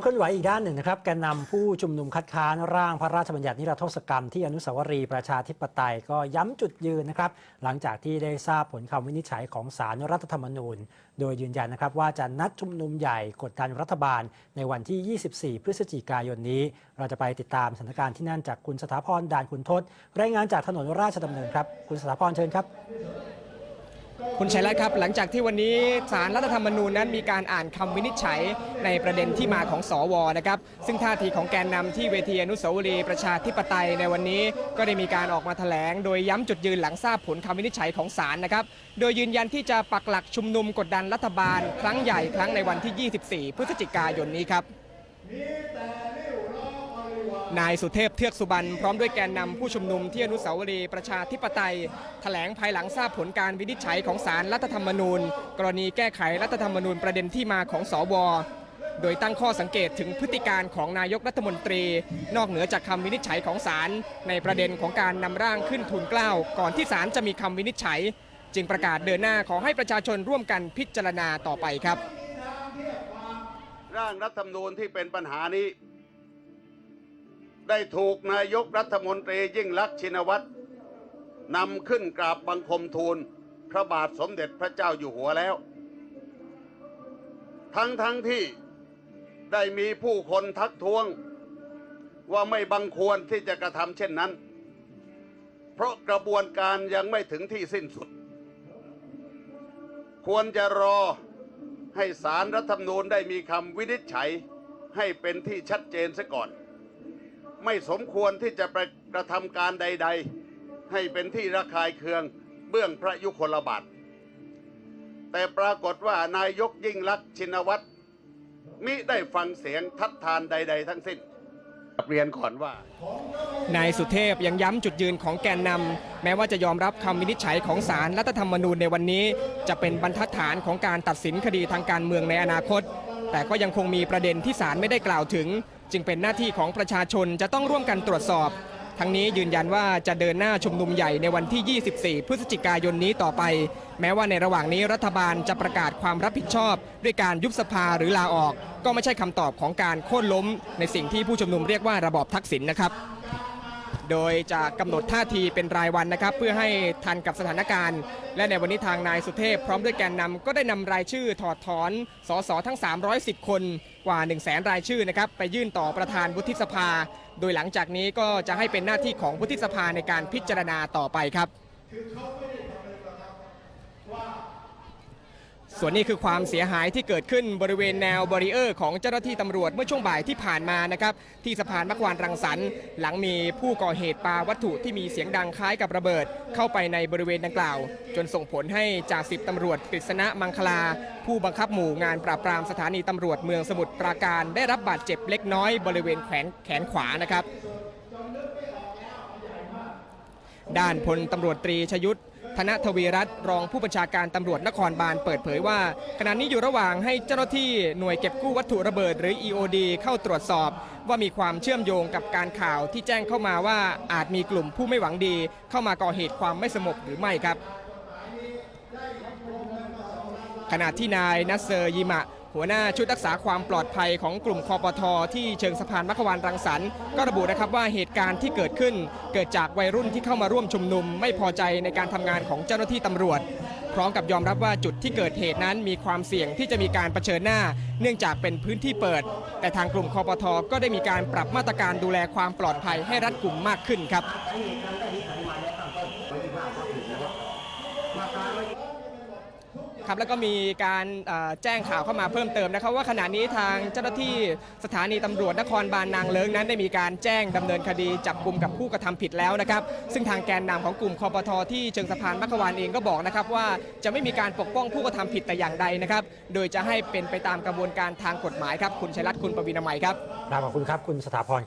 เคลื่อนไหวอีกด้านหนึ่งนะครับแกนนำผู้ชุมนุมคัดค้านร่างพระราชบัญญัตินิรโทษกรรมที่อนุสาวรีย์ประชาธิปไตยก็ย้ำจุดยืนนะครับหลังจากที่ได้ทราบผลคำวินิจฉัยของศาลรัฐธรรมนูญ โดยยืนยันนะครับว่าจะนัดชุมนุมใหญ่กดดันรัฐบาลในวันที่ 24 พฤศจิกายนนี้ เราจะไปติดตามสถานการณ์ที่นั่นจากคุณสถาพรดานคุณทศรายงานจากถนนราชดำเนินครับคุณสถาพรเชิญครับ คุณชัยรัตน์ครับหลังจากที่วันนี้ศาลรัฐธรรมนูญนั้นมีการอ่านคำวินิจฉัยในประเด็นที่มาของสวนะครับซึ่งท่าทีของแกนนำที่เวทีอนุสาวรีย์ประชาธิปไตยในวันนี้ก็ได้มีการออกมาแถลง โดยย้ำจุดยืนหลังทราบผลคำวินิจฉัยของศาลนะครับโดยยืนยันที่จะปักหลักชุมนุมกดดันรัฐบาล ครั้งใหญ่ครั้งในวันที่ 24 พฤศจิกายนนี้ครับ นายสุเทพเทือกสุบรรณพร้อมด้วยแกนนำผู้ชุมนุมที่อนุสาวรีย์ประชาธิปไตย แถลงภายหลังทราบผลการวินิจฉัยของศาลรัฐธรรมนูญ กรณีแก้ไขรัฐธรรมนูญประเด็นที่มาของสวโดยตั้งข้อสังเกตถึงพฤติการของนายกรัฐมนตรี นอกเหนือจากคำวินิจฉัยของศาลในประเด็นของการนำร่างขึ้นทูลเกล้าก่อนที่ศาลจะมีคำวินิจฉัย จึงประกาศเดินหน้าขอให้ประชาชนร่วมกันพิจารณาต่อไปครับ ร่างรัฐธรรมนูญที่เป็นปัญหานี้ ได้ถูกนายกรัฐมนตรียิ่งลักษณ์ชินวัตรนำขึ้นกราบบังคมทูลพระบาทสมเด็จพระเจ้าอยู่หัวแล้ว ทั้งทั้งที่ได้มีผู้คนทักท้วง ว่าไม่บังควรที่จะกระทำเช่นนั้น เพราะกระบวนการยังไม่ถึงที่สิ้นสุด ควรจะรอให้สารรัฐธรรมนูญได้มีคำวินิจฉัยให้เป็นที่ชัดเจนซะก่อน ไม่สมควรที่จะไปกระทำการใด ๆ ให้เป็นที่ระคายเคืองเบื้องพระยุคลบาท แต่ปรากฏว่านายกยิ่งลักษณ์ชินวัตรมิได้ฟังเสียงทัดทานใด ๆ ทั้งสิ้นเรียนก่อนว่านายสุเทพยังย้ำจุดยืนของแกนนำแม้ว่าจะยอมรับคำวินิจฉัยของศาลรัฐธรรมนูญในวันนี้ จะเป็นบรรทัดฐานของการตัดสินคดีทางการเมืองในอนาคต แต่ก็ยังคงมีประเด็นที่ศาลไม่ได้กล่าวถึง จึงเป็นหน้าที่ของประชาชนจะต้องร่วมกันตรวจสอบ ทั้งนี้ยืนยันว่าจะเดินหน้าชุมนุมใหญ่ในวันที่ 24 พฤศจิกายนนี้ต่อไป แม้ว่าในระหว่างนี้รัฐบาลจะประกาศความรับผิดชอบ ด้วยการยุบสภาหรือลาออก ก็ไม่ใช่คำตอบของการโค่นล้ม ในสิ่งที่ผู้ชุมนุมเรียกว่าระบอบทักษิณนะครับ โดยจะกำหนดท่าทีเป็นรายวันนะครับ เพื่อให้ทันกับสถานการณ์ และในวันนี้ทางนายสุเทพพร้อมด้วยแกนนำก็ได้นำรายชื่อถอดถอนสสทั้ง 310 คนกว่า 1 0 0 0 0แรายชื่อนะครับไปยื่นต่อประธานวุฒิสภา โดยหลังจากนี้ก็จะให้เป็นหน้าที่ของวุฒิสภาในการพิจารณาต่อไปครับ ส่วนนี้คือความเสียหายที่เกิดขึ้นบริเวณแนวบาริเออร์ของเจ้าหน้าที่ตำรวจเมื่อช่วงบ่ายที่ผ่านมานะครับที่สะพานมักวานรังสรรค์หลังมีผู้ก่อเหตุปาวัตถุที่มีเสียงดังคล้ายกับระเบิด เข้าไปในบริเวณดังกล่าว จนส่งผลให้จ่าสิบตำรวจกฤษณะมังคลา ผู้บังคับหมู่งานปราบปรามสถานีตำรวจเมืองสมุทรปราการได้รับบาดเจ็บเล็กน้อยบริเวณแขนแขนขวานะครับด้านพลตำรวจตรีชยุทธ ธนทวีรัตน์รองผู้บัญชาการตำรวจนครบาลเปิดเผยว่า ขณะนี้อยู่ระหว่างให้เจ้าหน้าที่หน่วยเก็บกู้วัตถุระเบิดหรือ EOD เข้าตรวจสอบ ว่ามีความเชื่อมโยงกับการข่าวที่แจ้งเข้ามาว่าอาจมีกลุ่มผู้ไม่หวังดี เข้ามาก่อเหตุความไม่สงบหรือไม่ครับ ขณะที่นายนัสเซอร์ยิมะ หัวหน้าชุดรักษาความปลอดภัยของกลุ่มคอปทที่เชิงสะพานมัขวานรังสรรค์ก็ระบุนะครับว่าเหตุการณ์ที่เกิดขึ้น เกิดจากวัยรุ่นที่เข้ามาร่วมชุมนุม ไม่พอใจในการทำงานของเจ้าหน้าที่ตำรวจ พร้อมกับยอมรับว่าจุดที่เกิดเหตุนั้นมีความเสี่ยงที่จะมีการเผชิญหน้า เนื่องจากเป็นพื้นที่เปิด แต่ทางกลุ่มคอปทก็ได้มีการปรับมาตรการดูแลความปลอดภัยให้รัดกุมมากขึ้นครับ ครับแล้วก็มีการแจ้งข่าวเข้ามาเพิ่มเติมนะครับว่าขณะนี้ทางเจ้าหน้าที่สถานีตำรวจนครบาลนางเลิงนั้นได้มีการแจ้งดำเนินคดีจับกลุ่มกับผู้กระทำผิดแล้วนะครับซึ่งทางแกนนำของกลุ่มคอปทที่เชิงสะพานมัขวานเองก็บอกนะครับว่าจะไม่มีการปกป้องผู้กระทำผิดแต่อย่างใดนะครับโดยจะให้เป็นไปตามกระบวนการทางกฎหมายครับคุณชัยรัตน์คุณปวีนามัยครับครับขอบคุณครับคุณสถาพร